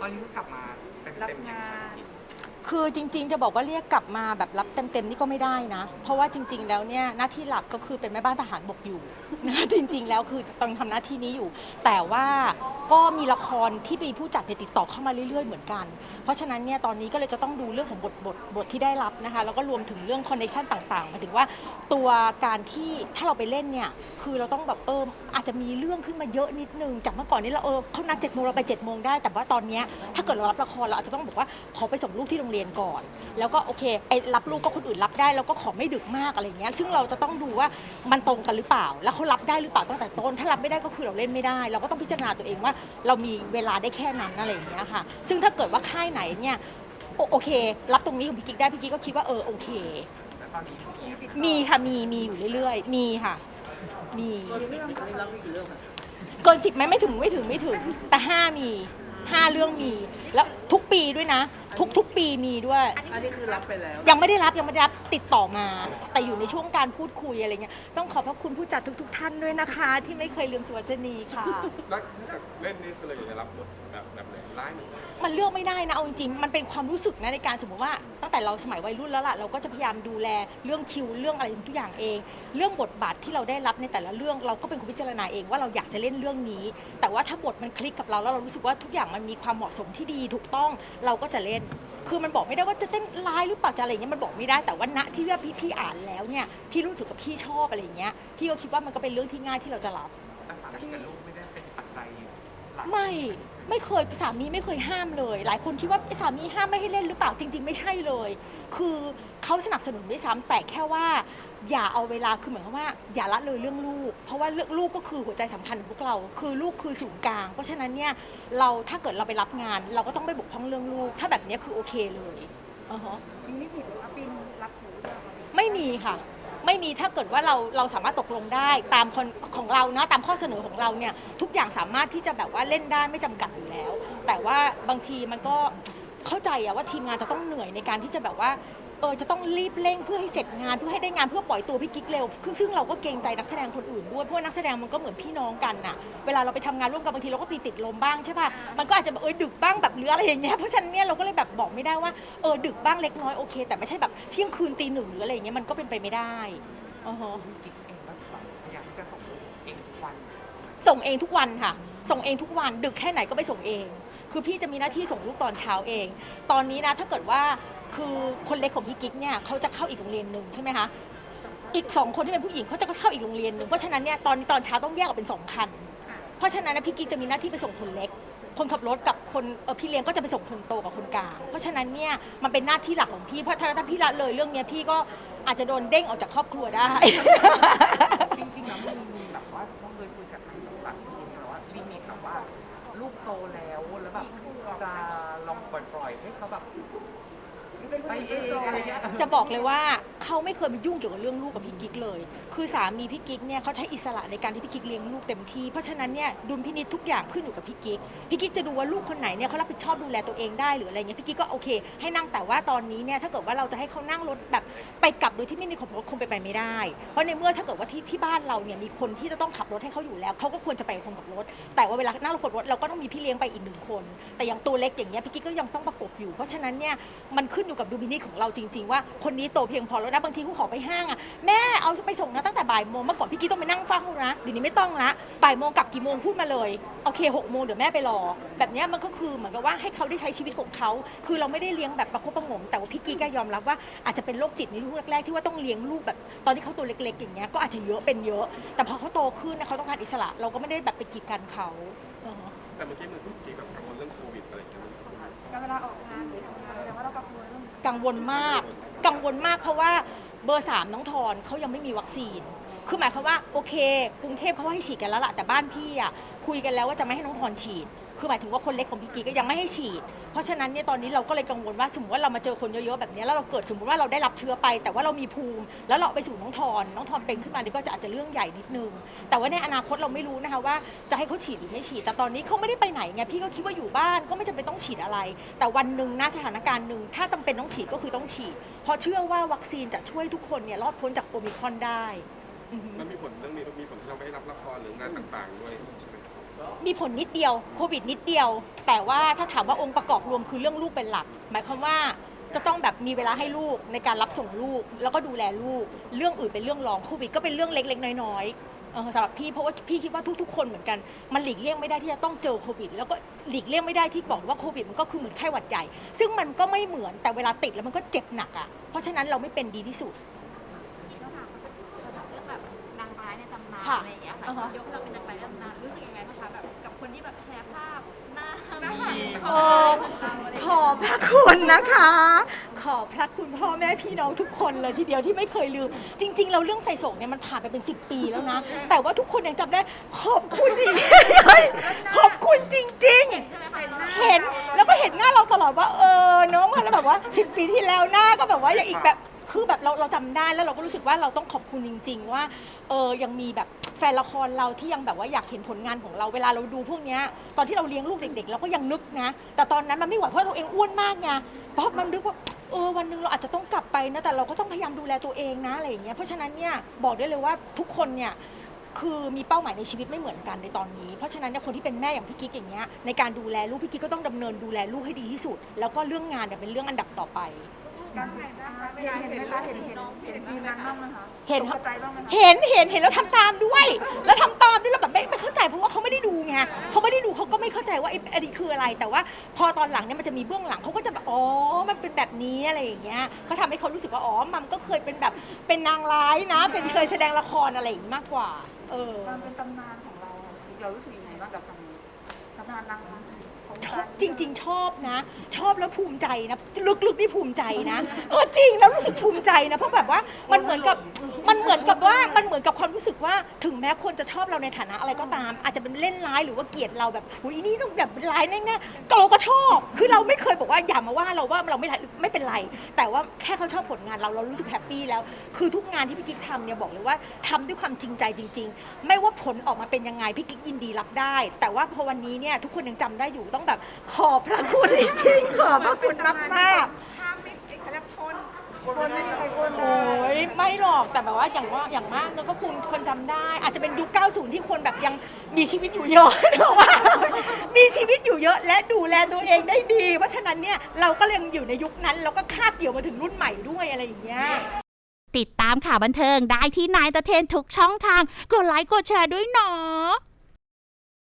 ตอนนี้กลับมาเต็มรับเต็มยังงาไงน คือจริงๆ จะบอกว่าเรียกกลับมาแบบรับเต็มๆนี่ก็ไม่ได้นะ เพราะว่าจริง ๆ แล้วเนี่ยหน้าที่หลักก็คือเป็นแม่บ้านทหารบกอยู่นะจริง ๆ แล้วคือต้องทำหน้าที่นี้อยู่ แต่ว่าก็มีละครที่มีผู้จัดเนี่ยติดต่อเข้ามาเรื่อย ๆ เหมือนกัน เพราะฉะนั้นเนี่ยตอนนี้ก็เลยจะต้องดูเรื่องของบทบทบทที่ได้รับนะคะแล้วก็รวมถึงเรื่องคอนเนคชันต่างๆหมายถึงว่าตัวการที่ถ้าเราไปเล่นเนี่ยคือเราต้องแบบเอออาจจะมีเรื่องขึ้นมาเยอะนิดนึงจากเมื่อก่อนนี้เราเออเขานัดเจ็ดโมงเราไปเจ็ดโมงได้แต่ว่าตอนเนี้ยถ้าเกิดเรารับละครเราอาจจะต้องบอกว่าขอไปส่งลูกที่โรงเรียนก่อน แล้วก็โอเคไอ้รับลูกก็คนอื่นรับได้ แล้วก็ขอไม่ดึกมากอะไรเงี้ยซึ่งเราจะต้องดูว่ามันตรงกันหรือเปล่า แล้วเขารับได้หรือเปล่าตั้งแต่ต้น ถ้ารับไม่ได้ก็คือเราเล่นไม่ได้ เราก็ต้องพิจารณาตัวเองว่า เรามีเวลาได้แค่นั้นอะไรอย่างเงี้ยค่ะซึ่งถ้าเกิดว่าค่ายไหนเนี่ยโอโอเค รับตรงนี้ของพี่กิ๊กได้พี่กิ๊กก็คิดว่าเออโอเคแล้วตอนนี้มีมีค่ะมีมีอยู่เรื่อยๆ มีค่ะ มีมีเรื่องเกินสิบไหมไม่ถึงไม่ถึงไม่ถึง แต่ห้ามี ห้าเรื่องมี แล้วทุกปีด้วยนะ ทุกทุกปีมีด้วย อันนี้คือรับไปแล้ว ยังไม่ได้รับยังไม่ได้รับติดต่อมา แต่อยู่ในช่วงการพูดคุยอะไรเงี้ยต้องขอบพระคุณผู้จัดทุก ๆ ท่านด้วยนะคะ ที่ไม่เคยลืมสวัสดีค่ะ แล้วถ้าเล่นนี่คือเราอยากจะรับบทแบบแบบไหนร้ายหรือมันเลือกไม่ได้นะเอาจริงๆมันเป็นความรู้สึกนะในการสมมติว่า ตั้งแต่เราสมัยวัยรุ่นแล้วล่ะเราก็จะพยายามดูแลเรื่องคิวเรื่องอะไรทุกอย่างเอง เรื่องบทบาทที่เราได้รับในแต่ละเรื่องเราก็เป็นคนพิจารณาเองว่าเราอยากจะเล่นเรื่องนี้ แต่ว่าถ้าบทมันคลิกกับเราแล้วเรารู้สึกว่าทุกอย่างมันมีความเหมาะสมที่ดีถูกต้องเราก็จะเล่น คือมันบอกไม่ได้ว่าจะเต้นร้ายหรือเปล่าจะอะไรเงี้ยมันบอกไม่ได้แต่ว่าณที่ว่าพี่พี่อ่านแล้วเนี่ยพี่รู้สึกกับพี่ชอบอะไรอย่างเงี้ยพี่ก็คิดว่ามันก็เป็นเรื่องที่ง่ายที่เราจะรับ แต่สามีกับลูกไม่ได้เป็นปัจจัยหลักไม่ไม่เคยสามีไม่เคยห้ามเลย หลายคนคิดว่าเอ๊ะสามีห้ามไม่ให้เล่นหรือเปล่าจริง ๆ ไม่ใช่เลย คือเขาสนับสนุนด้วยซ้ำแต่แค่ว่า อย่าเอาเวลาคือเหมือนกับว่า อย่าละเลยเรื่องลูก เพราะว่าเรื่องลูกก็คือหัวใจสำคัญของพวกเรา คือลูกคือศูนย์กลาง เพราะฉะนั้นเนี่ยเราถ้าเกิดเราไปรับงาน เราก็ต้องไม่บกพร่องเรื่องลูก ถ้าแบบเนี้ยคือโอเคเลยอือฮะปีนี้ผิดหรือว่าปีนรับหูด้วยคะไม่มีค่ะ ไม่มีถ้าเกิดว่าเราเราสามารถตกลงได้ตามคนของเรานะตามข้อเสนอของเราเนี่ยทุกอย่างสามารถที่จะแบบว่าเล่นได้ไม่จำกัดอยู่แล้ว แต่ว่าบางทีมันก็เข้าใจอะว่าทีมงานจะต้องเหนื่อยในการที่จะแบบว่า เออจะต้องรีบเร่งเพื่อให้เสร็จงานเพื่อให้ได้งานเพื่อปล่อยตัวพี่กิ๊กเร็วคือซึ่งเราก็เกรงใจนักแสดงคนอื่นด้วยเพราะว่านักแสดงมันก็เหมือนพี่น้องกันน่ะเวลาเราไปทำงานร่วมกันบางทีเราก็ตีติดลมบ้างใช่ป่ะมันก็อาจจะแบบเออดึกบ้างแบบหรืออะไรอย่างเงี้ยเพราะฉะนั้นเนี่ยเราก็เลยแบบบอกไม่ได้ว่าเออดึกบ้างเล็กน้อยโอเค แต่ไม่ใช่แบบเที่ยงคืนตีหนึ่งหรืออะไรอย่างเงี้ยมันก็เป็นไปไม่ได้อือฮะคุณกิ๊กเองก็แบบพยายามที่จะส่งลูกเองทุกวัน ส่งเองทุกวันค่ะ ส่งเองทุกวัน ดึกแค่ไหนก็ไปส่งเอง คือพี่จะมีหน้าที่ส่งลูกตอนเช้าเอง ตอนนี้นะถ้าเกิดว่า คือคนเล็กของพี่กิ๊กเนี่ยเขาจะเข้าอีกโรงเรียนหนึ่งใช่ไหมคะอีกสองคนที่เป็นผู้หญิงเขาจะเข้าอีกโรงเรียนหนึ่งเพราะฉะนั้นเนี่ยตอนตอนเช้าต้องแยกออกเป็นสองคัน เพราะฉะนั้นนะพี่กิ๊กจะมีหน้าที่ไปส่งคนเล็ก คนขับรถกับคนเออพี่เลี้ยงก็จะไปส่งคนโตกับคนกลางเพราะฉะนั้นเนี่ยมันเป็นหน้าที่หลักของพี่เพราะถ้าถ้าพี่ละเลยเรื่องเนี้ยพี่ก็อาจจะโดนเด้งออกจากครอบครัวได้ จริงๆแล้วมันมีแบบว่าต้องเคยคุยกับทางบริษัทที่คุณนะว่าลิมิตแบบว่า ลูกโตแล้วแล้วแบบจะลองปล่อยๆให้เขาแบบ ไปเองอะไรเงี้ยจะบอกเลยว่าเขาไม่เคยมายุ่งเกี่ยวกับเรื่องลูกกับพี่กิ๊กเลย คือสามีพี่กิ๊กเนี่ยเขาใช้อิสระในการที่พี่กิ๊กเลี้ยงลูกเต็มที่ เพราะฉะนั้นเนี่ยดุลพินิจทุกอย่างขึ้นอยู่กับพี่กิ๊ก พี่กิ๊กจะดูว่าลูกคนไหนเนี่ยเขารับผิดชอบดูแลตัวเองได้หรืออะไรเงี้ยพี่กิ๊กก็โอเค ให้นั่งแต่ว่าตอนนี้เนี่ยถ้าเกิดว่าเราจะให้เขานั่งรถแบบไปกลับโดยที่ไม่มีคนขับรถคงไปไปไม่ได้ เพราะในเมื่อถ้าเกิดว่าที่ที่บ้านเราเนี่ยมีคนที่จะต้องขับรถให้เขาอยู่แล้วเขาก็ควรจะไปกับคนขับรถ แต่ว่าเวลานั่งรถขับรถเราก็ต้องมีพี่เลี้ยงไปอีกหนึ่งคน แต่อย่างตัวเล็กอย่างเงี้ยพี่กิ๊กก็ยังต้องประกบอยู่ เพราะฉะนั้นเนี่ยมันขึ้นอยู่กับดุลพินิจของเราจริง ๆ ว่าคนนี้โตเพียงพอแล้วนะบางทีเขาขอไปห้างอะแม่เอาไปส่งนะตั้งแต่บ่ายโมงเมื่อก่อนพี่กิ๊กต้องไปนั่งเฝ้านะเดี๋ยวนี้ไม่ต้องละบ่ายโมงกลับกี่โมงพูดมาเลยโอเคหกโมงเดี๋ยวแม่ไปรอ แบบเนี้ยมันก็คือเหมือนกับว่าให้เขาได้ใช้ชีวิตของเขา คือเราไม่ได้เลี้ยงแบบประคบประหงมแต่ว่าพี่กิ๊กก็ยอมรับว่าอาจจะเป็นโรคจิตในลูกแรกๆที่ว่าต้องเลี้ยงลูกแบบ ตอนที่เขาตัวเล็กๆ อย่างเงี้ยก็อาจจะเยอะเป็นเยอะ แต่พอเขาโตขึ้นนะเขาต้องการอิสระ เราก็ไม่ได้แบบไปกีดกันเขาอือฮะแต่เมื่อกี้มันพูดเกี่ยวกับกังวลเรื่องโควิดอะไรอย่างเงี้ยมันการเวลาออกงานหรือทำงานแต่ว่าเรา กังวลมาก กังวลมากเพราะว่าเบอร์สามน้องทอนเขายังไม่มีวัคซีน คือหมายความว่าโอเค กรุงเทพเขาให้ฉีดกันแล้วล่ะแต่บ้านพี่อะคุยกันแล้วว่าจะไม่ให้น้องทอนฉีด คือหมายถึงว่าคนเล็กของพี่กีก็ยังไม่ให้ฉีด เพราะฉะนั้นเนี่ยตอนนี้เราก็เลยกังวลว่าสมมติว่าเรามาเจอคนเยอะๆแบบนี้แล้วเราเกิดสมมติว่าเราได้รับเชื้อไป แต่ว่าเรามีภูมิ แล้วเราเอไปสู่น้องทอนน้องทอนเป็นขึ้นมานี่ก็จะอาจจะเรื่องใหญ่นิดนึง แต่ว่าในอนาคตเราไม่รู้นะคะว่าจะให้เขาฉีดหรือไม่ฉีด แต่ตอนนี้เขาไม่ได้ไปไหนไงพี่ก็คิดว่าอยู่บ้านก็ไม่จำเป็นต้องฉีดอะไร แต่วันหนึ่งหน้าสถานการณ์หนึ่งถ้าจำเป็นต้องฉีดก็คือต้องฉีดเพราะเชื่อว่าวัคซีนจะช่วยทุกคนเนี่ยรอดพ้นจากโอมิครอนได้ มันมีผลเรื่องนี้มีผลที่เราไม่ได้รับละครหรืองานต่างๆด้วยใช่ไหมมีผลนิดเดียวโควิดนิดเดียว แต่ว่าถ้าถามว่าองค์ประกอบรวมคือเรื่องลูกเป็นหลัก หมายความว่าจะต้องแบบมีเวลาให้ลูกในการรับส่งลูก แล้วก็ดูแลลูก เรื่องอื่นเป็นเรื่องรองโควิดก็เป็นเรื่องเล็กๆ น้อยๆเออสำหรับพี่เพราะว่าพี่คิดว่าทุกๆ คนเหมือนกันมันหลีกเลี่ยงไม่ได้ที่จะต้องเจอโควิด แล้วก็หลีกเลี่ยงไม่ได้ที่บอกว่าโควิดมันก็คือเหมือนไข้หวัดใหญ่ ซึ่งมันก็ไม่เหมือนแต่เวลาติดแล้วมันก็เจ็บหนักอะเพราะฉะนั้นเราไม่เป็นดีที่สุด ค่ะอะไรอย่างเงี้ยหลายอ่าคฮะนยกเราเป็นนางร้ายในตำนานรู้สึกยังไงบ้างคะแบบกับคนที่แบบแชร์ภาพหน้ามีเออขอบพระคุณนะคะ ขอบพระคุณพ่อแม่พี่น้องทุกคนเลยทีเดียวที่ไม่เคยลืม จริง ๆ เราเรื่องใส่ส่งเนี่ยมันผ่านไปเป็น 10 ปีแล้วนะ แต่ว่าทุกคนยังจำได้ ขอบคุณจริงๆเลยขอบคุณจริงเห็นใช่ไหมคะๆเห็นแล้วก็เห็นหน้าเราตลอดว่าเออเนาะมันแล้วแบบว่า10ปีที่แล้วหน้าก็แบบว่าอย่างอีกแบบ คือแบบเราเราจำได้แล้วเราก็รู้สึกว่าเราต้องขอบคุณจริง ๆ ว่าเออยังมีแบบแฟนละครเราที่ยังแบบว่าอยากเห็นผลงานของเราเวลาเราดูพวกเนี้ยตอนที่เราเลี้ยงลูกเด็กๆเราก็ยังนึกนะ แต่ตอนนั้นมันไม่ไหวเพราะตัวเองอ้วนมากไงเพราะมันนึกว่าเออวันหนึงเราอาจจะต้องกลับไปนะแต่เราก็ต้องพยายามดูแลตัวเองนะอะไรอย่างเงี้ยเพราะฉะนั้นเนี่ยบอกได้เลยว่าทุกคนเนี่ยคือมีเป้าหมายในชีวิตไม่เหมือนกันในตอนนี้ เพราะฉะนั้นเนี่ยคนที่เป็นแม่อย่างพี่กิ๊กอย่างเงี้ยในการดูแลลูกพี่กิ๊กก็ต้องดำเนินดูแลลูกให้ดีที่สุด แล้วก็เรื่องงานเนี่ยเป็นเรื่องอันดับต่อไป การถ่ายนะคะเห็นเห็นไหมคะเห็นเห็นเห็นซีนนั้นบ้างไหมคะเห็น ตกใจบ้างไหมคะเห็นเห็นเห็นแล้วทำตามด้วย แล้วทำตามด้วยแล้วแบบไม่ไม่เข้าใจเพราะว่าเขาไม่ได้ดูไงเขาไม่ได้ดูเขาก็ไม่เข้าใจว่าไอ้อันนี้คืออะไร แต่ว่าพอตอนหลังเนี่ยมันจะมีเบื้องหลังเขาก็จะแบบอ๋อมันเป็นแบบนี้อะไรอย่างเงี้ยเขาทำให้เขารู้สึกว่าอ๋อมัมก็เคยเป็นแบบเป็นนางร้ายนะ เป็นเคยแสดงละครอะไรอย่างงี้มากกว่า เออตอนเป็นตำนานของเราอะเรารู้สึกยังไงบ้างกับคำนี้ตำนานนางร้ายของ ชอบจริง ๆ ชอบนะ ชอบแล้วภูมิใจนะ ลึกๆนี่ภูมิใจนะ เออจริงแล้วรู้สึกภูมิใจนะ เพราะแบบว่ามันเหมือนกับ เหมือนกับว่ามันเหมือนกับความรู้สึกว่าถึงแม้คนจะชอบเราในฐานะอะไรก็ตาม อาจจะเป็นเล่นร้ายหรือว่าเกลียดเราแบบอุ้ยนี่ต้องแบบร้ายแน่ๆก็เราก็ชอบ คือเราไม่เคยบอกว่าอย่ามาว่าเราว่าเราไม่ร้ไม่เป็นไร แต่ว่าแค่เขาชอบผลงานเราเรารู้สึกแฮปปี้แล้ว คือทุกงานที่พี่กิ๊กทำเนี่ยบอกเลยว่าทำด้วยความจริงใจจริง ๆ ไม่ว่าผลออกมาเป็นยังไงพี่กิ๊กยินดีรับได้ แต่ว่าพอวันนี้เนี่ยทุกคนยังจำได้อยู่ต้องแบบขอบพระคุณจริงขอบพระคุณมากมากๆ คนไม่มีใครคน โอ้ยไม่หรอกแต่แบบว่าอย่างว่าอย่างมากเนอะก็คุณคนจำได้ อาจจะเป็นยุค 90 ที่คนแบบยังมีชีวิตอยู่เยอะเนอะว่า มีชีวิตอยู่เยอะ และดูแลตัวเองได้ดี เพราะฉะนั้นเนี่ยเราก็ยังอยู่ในยุคนั้นแล้วก็คาบเกี่ยวมาถึงรุ่นใหม่ด้วยอะไรอย่างเงี้ย ติดตามข่าวบันเทิงได้ที่นายตะเทนทุกช่องทาง กดไลค์กดแชร์ด้วยเนาะ